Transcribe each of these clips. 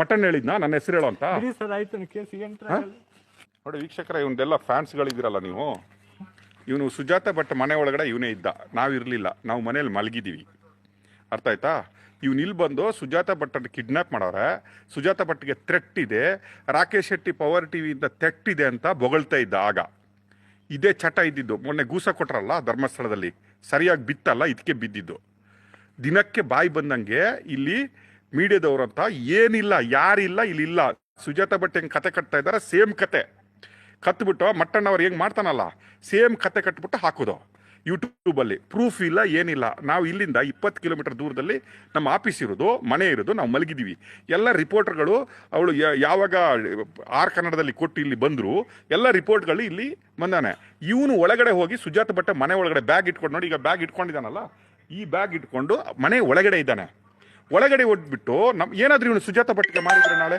Mutton ಹೇಳಿದ್ನಾ? ನನ್ನ ಹೆಸರು ಹೇಳೋ ಅಂತ. ಬಿಡಿ ಸರ್ ಆಯ್ತು ಕೇಸ್ ನೋಡಿ ವೀಕ್ಷಕರ ಇವನ್ದೆಲ್ಲ ಫ್ಯಾನ್ಸ್ಗಳಿದ್ದೀರಲ್ಲ ನೀವು. ಇವನು ಸುಜಾತ ಭಟ್ ಮನೆ ಒಳಗಡೆ ಇವನೇ ಇದ್ದ. ನಾವು ಇರಲಿಲ್ಲ. ನಾವು ಮನೇಲಿ ಮಲಗಿದ್ದೀವಿ ಅರ್ಥ ಆಯ್ತಾ? ಇವ್ನು ಇಲ್ಲಿ ಬಂದು ಸುಜಾತ ಭಟ್ಟನ್ನು ಕಿಡ್ನಾಪ್ ಮಾಡವ್ರೆ. ಸುಜಾತ ಭಟ್ಗೆ ಇದೆ. ರಾಕೇಶ್ ಶೆಟ್ಟಿ ಪವರ್ ಟಿವಿಯಿಂದ ಥ್ರೆಟ್ ಇದೆ ಅಂತ ಬೊಗಳ್ತಾ ಇದ್ದ ಆಗ. ಇದೇ ಚಟ ಇದ್ದಿದ್ದು. ಮೊನ್ನೆ ಗೂಸ ಕೊಟ್ರಲ್ಲ ಧರ್ಮಸ್ಥಳದಲ್ಲಿ. ಸರಿಯಾಗಿ ಬಿತ್ತಲ್ಲ ಇದಕ್ಕೆ ಬಿದ್ದಿದ್ದು. ದಿನಕ್ಕೆ ಬಾಯಿ ಬಂದಂಗೆ ಇಲ್ಲಿ ಮೀಡಿಯಾದವ್ರಂತ ಏನಿಲ್ಲ, ಯಾರಿಲ್ಲ, ಇಲ್ಲಿಲ್ಲ. ಸುಜಾತ ಭಟ್ ಹೆಂಗೆ ಕತೆ ಕಟ್ತಾ ಇದ್ದಾರೆ ಸೇಮ್ ಕತೆ. ಕತ್ಬಿಟ್ಟು ಮಟ್ಟಣ್ಣವ್ರು ಹೆಂಗೆ ಮಾಡ್ತಾನಲ್ಲ, ಸೇಮ್ ಕತೆ ಕಟ್ಬಿಟ್ಟು ಹಾಕೋದು. ಯೂಟ್ಯೂಬಲ್ಲಿ ಪ್ರೂಫ್ ಇಲ್ಲ, ಏನಿಲ್ಲ. ನಾವು ಇಲ್ಲಿಂದ ಇಪ್ಪತ್ತು ಕಿಲೋಮೀಟರ್ ದೂರದಲ್ಲಿ ನಮ್ಮ ಆಫೀಸ್ ಇರೋದು, ಮನೆ ಇರೋದು, ನಾವು ಮಲಗಿದ್ದೀವಿ ಎಲ್ಲ ರಿಪೋರ್ಟರ್ಗಳು ಅವಳು ಯಾವಾಗ ಆರ್ ಕನ್ನಡದಲ್ಲಿ ಕೊಟ್ಟು ಇಲ್ಲಿ ಬಂದರು, ಎಲ್ಲ ರಿಪೋರ್ಟ್ಗಳು ಇಲ್ಲಿ ಬಂದಾನೆ. ಇವನು ಒಳಗಡೆ ಹೋಗಿ ಸುಜಾತ ಭಟ್ಟ ಮನೆ ಒಳಗಡೆ ಬ್ಯಾಗ್ ಇಟ್ಕೊಂಡು ನೋಡಿ, ಈಗ ಬ್ಯಾಗ್ ಇಟ್ಕೊಂಡಿದ್ದಾನಲ್ಲ, ಈ ಬ್ಯಾಗ್ ಇಟ್ಕೊಂಡು ಮನೆ ಒಳಗಡೆ ಇದ್ದಾನೆ. ಒಳಗಡೆ ಒಡ್ಬಿಟ್ಟು ನಮ್ ಏನಾದ್ರೂ ಇವನು ಸುಜಾತ ಭಟ್ಗೆ ಮಾಡಿದ್ರೆ ನಾಳೆ,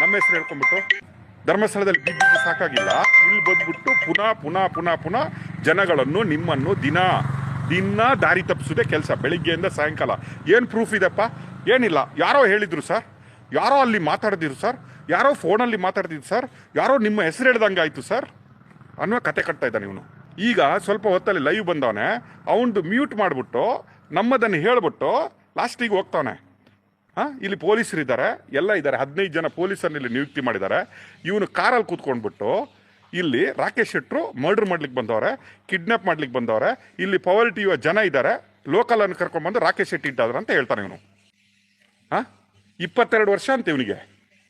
ನಮ್ಮ ಹೆಸರು ಹೇಳ್ಕೊಂಡ್ಬಿಟ್ಟು, ಧರ್ಮಸ್ಥಳದಲ್ಲಿ ಬಿದ್ದಿದ್ದು ಸಾಕಾಗಿಲ್ಲ. ಇಲ್ಲಿ ಬಂದ್ಬಿಟ್ಟು ಪುನಃ ಪುನಃ ಪುನಃ ಪುನಃ ಜನಗಳನ್ನು, ನಿಮ್ಮನ್ನು ದಿನ ದಿನ ದಾರಿ ತಪ್ಪಿಸೋದೇ ಕೆಲಸ. ಬೆಳಿಗ್ಗೆಯಿಂದ ಸಾಯಂಕಾಲ. ಏನು ಪ್ರೂಫ್ ಇದೆಪ್ಪ? ಏನಿಲ್ಲ. ಯಾರೋ ಹೇಳಿದ್ರು ಸರ್. ಯಾರೋ ಅಲ್ಲಿ ಮಾತಾಡ್ದಿರು ಸರ್. ಯಾರೋ ಫೋನಲ್ಲಿ ಮಾತಾಡ್ತಿದ್ರು ಸರ್. ಯಾರೋ ನಿಮ್ಮ ಹೆಸರು ಹೇಳ್ದಂಗೆ ಆಯಿತು ಸರ್. ಅನ್ನೋ ಕತೆ ಕಟ್ತಾ ಇದ್ದಾನೆ ಇವನು. ಈಗ ಸ್ವಲ್ಪ ಹೊತ್ತಲ್ಲಿ ಲೈವ್ ಬಂದವನೆ, ಅವನದು ಮ್ಯೂಟ್ ಮಾಡಿಬಿಟ್ಟು, ನಮ್ಮದನ್ನು ಹೇಳ್ಬಿಟ್ಟು ಲಾಸ್ಟಿಗೆ ಹೋಗ್ತಾವನೆ. ಇಲ್ಲಿ ಪೊಲೀಸರು ಇದ್ದಾರೆ ಎಲ್ಲ ಇದ್ದಾರೆ. ಹದಿನೈದು ಜನ ಪೊಲೀಸರನ್ನ ಇಲ್ಲಿ ನಿಯುಕ್ತಿ ಮಾಡಿದ್ದಾರೆ. ಇವನು ಕಾರಲ್ಲಿ ಕೂತ್ಕೊಂಡ್ಬಿಟ್ಟು ಇಲ್ಲಿ ರಾಕೇಶ್ ಶೆಟ್ರು ಮರ್ಡರ್ ಮಾಡ್ಲಿಕ್ಕೆ ಬಂದವ್ರೆ ಕಿಡ್ನಾಪ್ ಮಾಡ್ಲಿಕ್ಕೆ ಬಂದವ್ರೆ. ಇಲ್ಲಿ ಪವರ್ ಟಿವಿಯ ಜನ ಇದ್ದಾರೆ. ಲೋಕಲ್ ಅನ್ನು ಕರ್ಕೊಂಡ್ಬಂದು ರಾಕೇಶ್ ಶೆಟ್ಟಿ ಇದ್ದಾದ್ರೆ ಅಂತ ಹೇಳ್ತಾನೆ ಇವನು. ಹಾಂ ಇಪ್ಪತ್ತೆರಡು ವರ್ಷ ಅಂತ ಇವನಿಗೆ.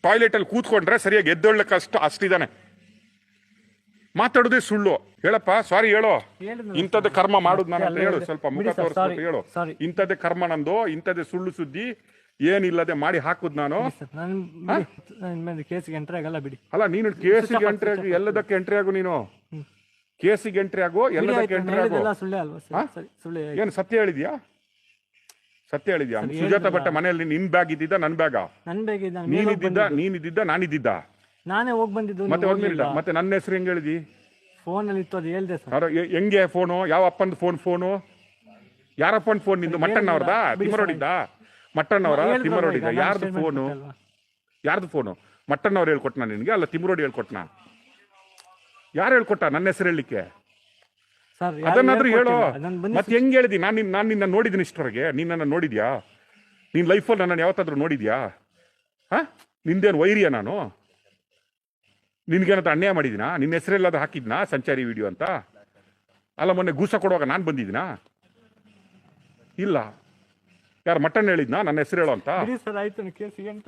ಟಾಯ್ಲೆಟಲ್ಲಿ ಕೂತ್ಕೊಂಡ್ರೆ ಸರಿಯಾಗಿ ಎದ್ದೊಳ್ಳಕ್ಕೆ ಅಷ್ಟು ಅಷ್ಟಿದ್ದಾನೆ ಮಾತಾಡೋದೇ ಸುಳ್ಳು. ಹೇಳಪ್ಪ ಸಾರಿ ಹೇಳೋ. ಇಂಥದ್ದೇ ಕರ್ಮ ಮಾಡುದು ನಾನು ಹೇಳು. ಸ್ವಲ್ಪ ಮುಖ ತೋರಿಸ್ಬಿಟ್ಟು ಹೇಳು. ಇಂಥದ್ದೇ ಕರ್ಮ ನಂದು ಇಂಥದ್ದೇ ಸುಳ್ಳು ಸುದ್ದಿ. ಏನಿಲ್ಲದೆ ಮಾಡಿ ಹಾಕುದ್ ನಾನು? ನಾನು ಕೇಸಿಗೆ ಎಂಟ್ರಿ ಆಗಲ್ಲ ಬಿಡಿ. ಅಲ್ಲ ನೀನು ಕೇಸಿಗೆ ಎಂಟ್ರಿ ಆಗು ಎಲ್ಲದಕ್ಕೆ ಎಂಟ್ರಿ ಆಗು ನೀನು? ಕೇಸಿಗೆ ಎಂಟ್ರಿ ಆಗು ಎಲ್ಲದಕ್ಕೆ ಎಂಟ್ರಿ ನಾನು ಆಗು? ಏನು ಸತ್ಯ ಹೇಳಿದ್ಯಾ? ಸತ್ಯ ಹೇಳಿದ್ಯಾ? ಸುಜಾತ ಭಟ್ಟ ಮನೆಯಲ್ಲಿ ನಿನ್ ಬ್ಯಾಗ್ ಇದ್ದಿದ್ದ ನನ್ ಬ್ಯಾಗ ನನ್ನ ಬೇಗ ನಾನು ನೀನಿದ್ದಿದ್ದ ನೀನಿದ್ದಿದ್ದ ನಾನಿದ್ದಿದ್ದ ನಾನೇ ಹೋಗಿ ಬಂದಿದ್ದು ಮತ್ತೆ ಒಂದ್ ಮಿನಿಟ್ ಮತ್ತೆ ನನ್ನ ಹೆಸರು ಹೆಂಗ್ ಹೇಳಿದಿ? ಫೋನ್ ಅಲ್ಲಿ ಇತ್ತು ಅದು ಹೇಳ್ದೆ ಸರ್. ಹೆಂಗೆ ಫೋನು? ಯಾವ ಅಪ್ಪನ ಫೋನ್ ಫೋನು? ಯಾರಪ್ಪನ ಫೋನ್ ನಿಂದು? ಮಟ್ಟಣ್ಣ ಅವ್ರದಾ ತಿಮ್ಮರೋಡಿದ್ದ ಮಟ್ಟಣ್ಣ ಅವರ ಹೇಳಿದ್ರಲ್ವಾ ತಿಮ್ಮರೋಡಿದ್ದ ಈಗ, ನಾನು ಯಾರ್ದು ಫೋನು? ಯಾರ್ದು ಫೋನು? ಮಟ್ಟಣ್ಣ ಅವ್ರು ಹೇಳ್ಕೊಟ್ನ ನಿನಗೆ? ಅಲ್ಲ ತಿಮ್ಮರೋಡಿ ಹೇಳ್ಕೊಟ್ನ? ಯಾರು ಹೇಳ್ಕೊಟ್ಟ? ನನ್ನ ಹೆಸರು ಹೇಳಲಿಕ್ಕೆ? ಅದನ್ನಾದ್ರೂ ಹೇಳು. ಮತ್ತೆ ಹೆಂಗ್ ಹೇಳಿದಿ? ನಾನು ನಾನು ನಿನ್ನ ನೋಡಿದ್ದೀನಿ ಇಷ್ಟವರೆಗೆ ನೀನ್ ನನ್ನ ನೋಡಿದ್ಯಾ? ನಿನ್ ಲೈಫಲ್ಲಿ ನನ್ನ ಯಾವತ್ತಾದ್ರೂ ನೋಡಿದ್ಯಾ? ಹಾ? ನಿಂದೇನು ವೈರಿಯ ನಾನು? ನಿನ್ಗೇನಂತ ಅನ್ಯಾಯ ಮಾಡಿದಿನಾ? ನಿನ್ನ ಹೆಸರೆಲ್ಲಾದ್ರೂ ಹಾಕಿದ್ನಾ ಸಂಚಾರಿ ವಿಡಿಯೋ ಅಂತ? ಅಲ್ಲ ಮೊನ್ನೆ ಗೂಸ ಕೊಡುವಾಗ ನಾನು ಬಂದಿದ್ದೀನಾ? ಇಲ್ಲ. ಯಾರು ಮಟನ್ ಹೇಳಿದ್ನಾ? ನನ್ನ ಹೆಸರು ಹೇಳೋ ಅಂತ? ಸರ್ ಆಯ್ತು ಕೇಸಿಗೆ ಏನ್